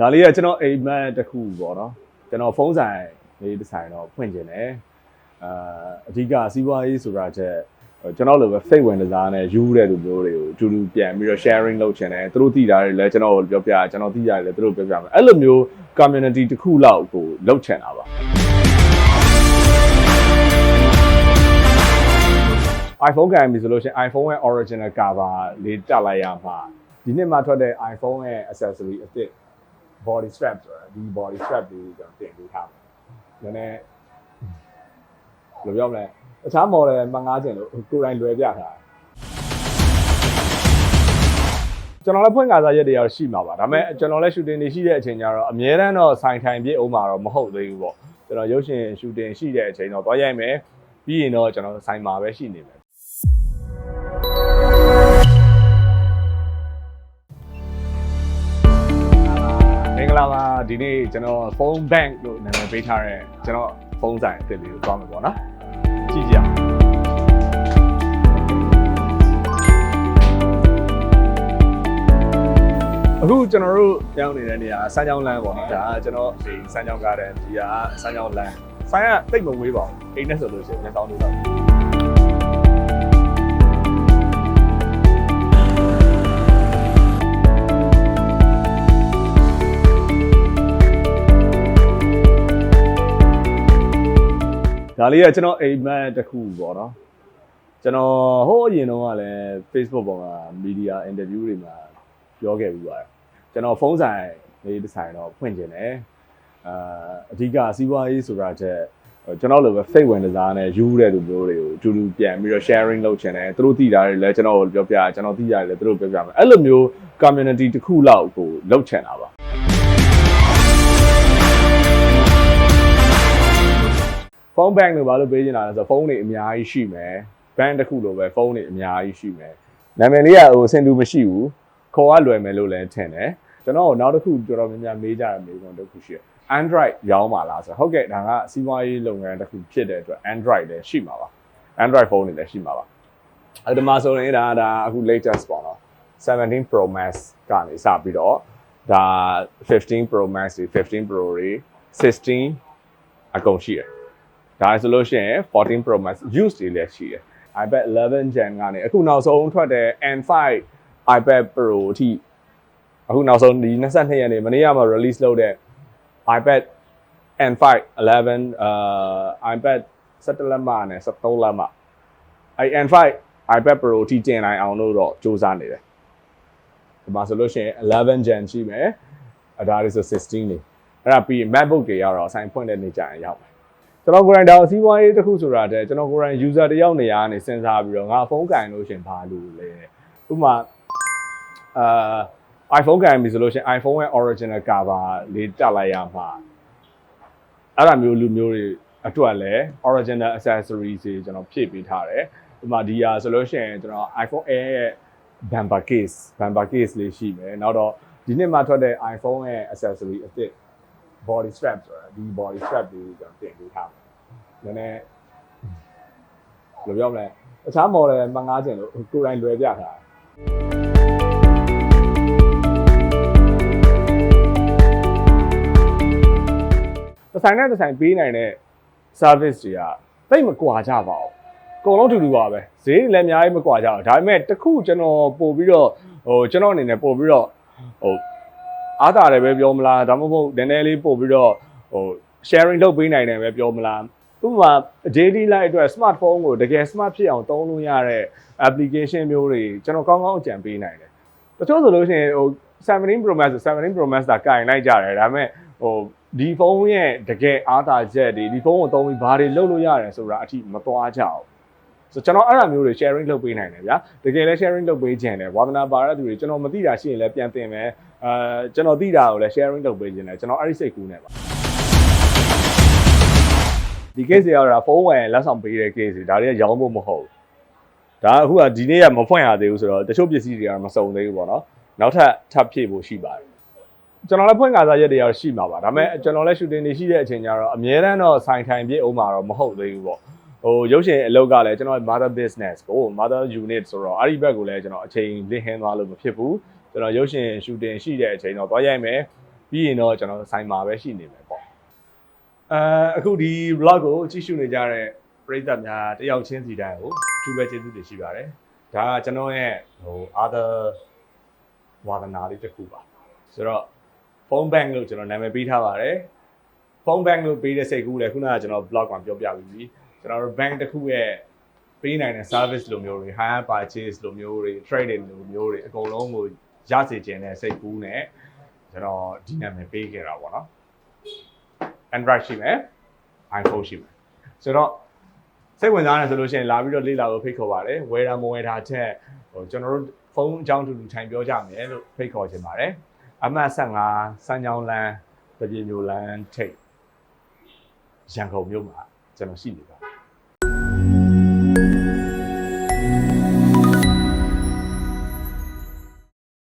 ဒါလေးကကျွန်တော်အိမ်မက်တစ်ခုပေါ့နော်ကျွန်တော်ဖုန်းဆိုင်လေးတစ်ဆိုင်တော့ဖွင့်ကျင်တယ်အာအဓိကစီးပွားရေးဆိုတာချက်ကျွန်တော်လိုပဲစိတ်ဝင်စားနဲ့ယူတဲ့လူမျိုးတွေကိုအတူတူပြန်ပြီးတော့ sharing လုပ်ချင်တယ်သူတို့သိတာတွေလည်းကျွန်တော်ကိုပြောပြကျွန်တော်သိတာတွေလည်းသူတို့ပြောပြမယ်အဲ့လိုမျိုး community တစ်ခုလောက်ကိုလုပ်ချင်တာပါ iPhone ကန်ပြီဆိုလို့ရှိရင် iPhone ရဲ့ original cover လေးတက်လိုက်ရမှာဒီနှစ်မှထွက်တဲ့ iPhone ရဲ့ accessory အသစ် body strap ဆိုတာဒီ body strap လေးကျွန်တော်တင်ပေးထားတယ်နည်းနည်းဘယ်လိုပြောမလဲအခြား model မငားချင်လို့ကိုယ်တိုင်လွယ်ပြထားတယ်ကျွန်တော်လည်းဖွင့်ကားစားရက်တွေရောက်ရှိမှာပါဒါပေမဲ့ကျွန်တော်လည်း shooting တွေရှိတဲ့အချိန်ကျတော့အများတန်းတော့ဆိုင်ထိုင်ပြည့်အောင်မှာတော့မဟုတ်သေးဘူးပေါ့ကျွန်တော်ရုပ်ရှင် shooting ရှိတဲ့အချိန်တော့သွားရိုက်မယ်ပြီးရင်တော့ကျွန်တော်ဆိုင်မှာပဲရှိနေမယ် ပါဒီနေ့ကျွန်တော် phone bank လို့နာမည်ပေးထားတဲ့ကျွန်တော်ဖုန်းဆိုင်အသစ်လေးကိုသွားမယ်ပေါ့နော်ကြည့်ကြည့်အောင်အခုကျွန်တော်တို့ကြောင်းနေတဲ့နေရာစမ်းချောင်းလမ်းပေါ့နော်ဒါကကျွန်တော်ဒီစမ်းချောင်းကားတဲ့ဒီကစမ်းချောင်းလမ်းဆိုင်ကတိတ်မဝေးပါဘူးအိမ်နဲ့ဆိုလို့ရှိရင်နှစ်တောင်းလို့တော့ ဒါလေးကကျွန်တော်အိမ်မက်တစ်ခုပေါ့နော်ကျွန်တော်ဟိုးအရင်တော့ကလည်း Facebook ပေါ်မှာ media interview တွေမှာပြောခဲ့ပြီးပါတယ်ကျွန်တော်ဖုန်းဆိုင်လေးတစ်ဆိုင်တော့ဖွင့်ကျင်တယ်အာအဓိကစီးပွားရေးဆိုတာချက်ကျွန်တော်လိုပဲစိတ်ဝင်စားနဲ့ယူတဲ့လူမျိုးတွေကိုအတူတူပြန်ပြီးတော့ sharing လုပ်ချင်တယ်သူတို့သိတာတွေလည်းကျွန်တော်ကိုပြောပြကျွန်တော်သိတာတွေလည်းသူတို့ပြောပြမယ်အဲ့လိုမျိုး community တစ်ခုလောက်ကိုလုပ်ချင်တာပါ ဖုန်းဘန်လို့ဘာလို့ပေးချင်တာလဲဆိုတော့ဖုန်းတွေအများကြီးရှိမယ်ဘန်တစ်ခုလိုပဲဖုန်းတွေအများကြီးရှိမယ်နာမည်လေးကဟိုစင်တူမရှိဘူးခေါ်ရလွယ်မယ်လို့လည်းထင်တယ်ကျွန်တော်နောက်တစ်ခုတော်တော်များများမေးကြတယ်မေးခွန်းတစ်ခုရှိတယ် Android ရောင်းပါလားဆိုတော့ဟုတ်ကဲ့ဒါကစီးပွားရေးလုပ်ငန်းတစ်ခုဖြစ်တဲ့အတွက် Android လည်းရှိမှာပါ Android ဖုန်းတွေလည်းရှိမှာပါအဲ့ဒီမှာဆိုရင်ဒါဒါအခု latest ပေါ့နော်17 Pro Max ကနေစပြီးတော့ဒါ15 Pro Max တွေ15 Pro တွေ16အကုန်ရှိတယ် ဒါဆိုလို့ရှိရင်14 Pro Max use တွေလည်းရှိတယ် iPad 11 Gen ကနေအခုနောက်ဆုံးထွက်တဲ့ N5 iPad Pro အထိအခုနောက်ဆုံးဒီ22ရက်နေ့မနေ့ကမှ release လုပ်တဲ့ iPad N5 11အာ iPad 17လက်မနဲ့13လက်မအဲ N5 iPad Pro အထိတင်နိုင်အောင်လို့တော့စူးစမ်းနေတယ်ဒီမှာဆိုလို့ရှိရင်11 Gen ရှိမယ်အဲဒါလေးဆို16နေအဲ့ဒါပြီးရင် MacBook တွေရောက်တော့ဆိုင်ဖွင့်တဲ့နေကြရင်ရောက်မယ် ကျွန်တော်ကိုယ်တိုင်ဒါအစည်းအဝေးတစ်ခုဆိုတာတဲ့ကျွန်တော်ကိုယ်တိုင် user တယောက်နေရာကနေစဉ်းစားပြီးတော့ငါဖုန်းကင်လို့ရှင်ဘာလို့လဲဥပမာအာ iPhone ကန်ပြီဆိုလို့ရှိရင် iPhone ရဲ့ original cover လေးတက်လိုက်ရမှာအဲ့ဒါမျိုးလူမျိုးတွေအတွက်လည်း original accessories တွေကျွန်တော်ဖြည့်ပေးထားတယ်ဥပမာဒီဟာဆိုလို့ရှိရင်ကျွန်တော် iPhone Air ရဲ့ bumper case bumper case လေးရှိမယ်နောက်တော့ဒီနှစ်မှထွက်တဲ့ iPhone ရဲ့ accessory အသစ် body strap ဆိုတာဒီ body strap လေးကျွန်တော်တင်ပေးထားတယ်နည်းနည်းဘယ်လိုပြောမလဲအခြား model မငားချင်လို့ကိုယ်တိုင်လွယ်ပြထားတယ်တစ်ဆိုင်နဲ့တစ်ဆိုင်ပေးနိုင်တဲ့ service တွေကတိတ်မကွာကြပါဘူးအကုန်လုံးတူတူပါပဲဈေးတွေလည်းအများကြီးမကွာကြဘူးဒါပေမဲ့တစ်ခုကျွန်တော်ပို့ပြီးတော့ဟိုကျွန်တော်အနေနဲ့ပို့ပြီးတော့ဟို အားတာတယ်ပဲပြောမလားဒါမှမဟုတ်နည်းနည်းလေးပို့ပြီးတော့ဟို sharing လုပ်ပေးနိုင်တယ်ပဲပြောမလားဥပမာ daily life အတွက် smartphone ကိုတကယ် smart ဖြစ်အောင်သုံးလို့ရတဲ့ application မျိုးတွေကျွန်တော်ကောင်းကောင်းအကြံပေးနိုင်တယ်တချို့ဆိုလို့ရှိရင်ဟို17 Pro Max 17 Pro Max တာကင်လိုက်ကြတယ်ဒါပေမဲ့ဟိုဒီဖုန်းရဲ့တကယ်အားသာချက်တွေဒီဖုန်းကိုသုံးပြီးဘာတွေလုပ်လို့ရတယ်ဆိုတာအထိမသွားကြအောင် ဆိုကျွန်တော်အဲ့ဒါမျိုးတွေ sharing လုပ်ပေးနိုင်တယ်ဗျာတကယ်လဲ sharing လုပ်ပေးခြင်းတယ်ဝါသနာပါတဲ့သူတွေကျွန်တော်မသိတာရှိရင်လည်းပြန်သင်မယ်အဲကျွန်တော်သိတာကိုလည်း sharing လုပ်ပေးခြင်းတယ်ကျွန်တော်အဲ့ဒီစိတ်ကူးနေပါဒီ case တွေကတော့ဖုန်းဝယ်လက်ဆောင်ပေးတဲ့ case တွေဒါတွေကရောင်းဖို့မဟုတ်ဘူးဒါအခုကဒီနေ့ကမဖွင့်ရသေးဘူးဆိုတော့တချို့ပစ္စည်းတွေကမစုံသေးဘူးပေါ့နော်နောက်ထပ်ထပ်ဖြည့်ဖို့ရှိပါတယ်ကျွန်တော်လည်းဖွင့်ကားစားရက်တွေကတော့ရှိမှာပါဒါပေမဲ့ကျွန်တော်လည်း shooting တွေရှိတဲ့အချိန်ကျတော့အများတန်းတော့ဆိုင်ထိုင်ပြည့်အောင်မှာတော့မဟုတ်သေးဘူးပေါ့ ဟိုရုပ်ရှင်အလုပ်ကလည်းကျွန်တော် mother business ကို mother unit ဆိုတော့အဲ့ဒီဘက်ကိုလည်းကျွန်တော်အချိန်လင်းဟင်းသွားလို့မဖြစ်ဘူးကျွန်တော်ရုပ်ရှင် shooting ရှိတဲ့အချိန်တော့သွားရိုက်မယ်ပြီးရင်တော့ကျွန်တော်ဆိုင်မှာပဲရှိနေမယ်ပေါ့အဲအခုဒီ vlog ကိုကြည့်ရှုနေကြတဲ့ပရိသတ်များတယောက်ချင်းစီတိုင်းကိုအထူးပဲကျေးဇူးတင်ရှိပါတယ်ဒါကကျွန်တော်ရဲ့ဟို other ဝါသနာလေးတစ်ခုပါဆိုတော့ phone bank လို့ကျွန်တော်နာမည်ပေးထားပါတယ် phone bank လို့ပေးတဲ့စိတ်ကူးလည်းခုနကကျွန်တော် blog မှာပြောပြပြီးပြီ ကျွန်တော်တို့ bank တစ်ခုရဲ့ပေးနိုင်တဲ့ service လိုမျိုးတွေ hire purchase လိုမျိုးတွေ trading လိုမျိုးတွေအကုန်လုံးကိုရစေခြင်းတဲ့စိတ်ကူးနဲ့ကျွန်တော်ဒီနာမည်ပေးခဲ့တာပေါ့နော် Android ရှိမယ် iPhone ရှိမယ်ဆိုတော့စိတ်ဝင်စားတယ်ဆိုလို့ရှိရင်လာပြီးတော့လေ့လာဖို့ဖိတ်ခေါ်ပါတယ်ဝယ်တာမဝယ်တာထက်ဟိုကျွန်တော်တို့ဖုန်းအကြောင်းတူတူထိုင်ပြောကြမယ်လို့ဖိတ်ခေါ်ချင်ပါတယ်အမှတ်15စမ်းချောင်းလန်းတပြေမျိုးလန်းထိတ်ရန်ကုန်မြို့မှာကျွန်တော်ရှိနေပါတယ်